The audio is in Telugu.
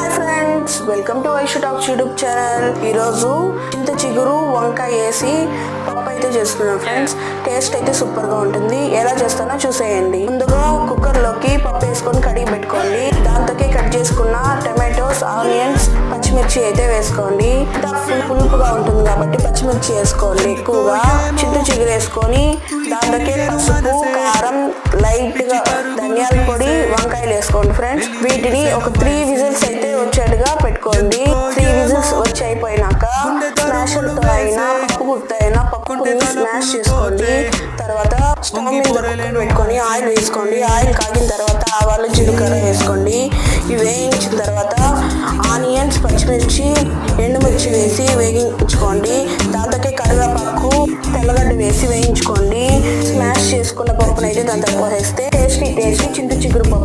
Hi friends welcome to Aishu talks YouTube channel. ఈరోజు చింత చిగురు వంకాయ వేసి పప్పు అయితే చేస్తున్నాం ఫ్రెండ్స్. టేస్ట్ అయితే సూపర్గా ఉంటుంది. ఎలా చేస్తానో చూసేయండి. ముందుగా కుక్కర్లోకి పప్పు వేసుకొని కడిగి పెట్టుకోండి. దాంతోకే కట్ చేసుకున్న టమాటోస్ ఆనియన్స్ పచ్చిమిర్చి అయితే వేసుకోండి. ఫుల్ పులుపుగా ఉంటుంది కాబట్టి పచ్చిమిర్చి వేసుకోండి ఎక్కువగా. చింత చిగురు వేసుకొని దాంతోకే పసుపు కారం లైట్గా ధనియాల పొడి వంకాయలు వేసుకోండి ఫ్రెండ్స్. వీటిని ఒక త్రీ విజిల్స్ అయితే అయిపోయినాక స్మాషర్తో అయినా పప్పు గుర్తు అయినా పప్పుని స్మాష్ చేసుకోండి తర్వాత స్టవ్ మీద పెట్టుకొని ఆయిల్ వేసుకోండి. ఆయిల్ కాగిన తర్వాత ఆవాలు జీలకర్ర వేసుకోండి. ఇవి వేయించిన తర్వాత ఆనియన్స్ పచ్చిమిర్చి ఎండుమిర్చి వేసి వేయించుకోండి దాంతోకి కరివేపాకు తెల్లగడ్డ వేసి వేయించుకోండి. స్మాష్ చేసుకున్న పప్పును అయితే దాంతో పోసేస్తే టేస్టీ టేస్టీ చింత చిగురు పప్పు.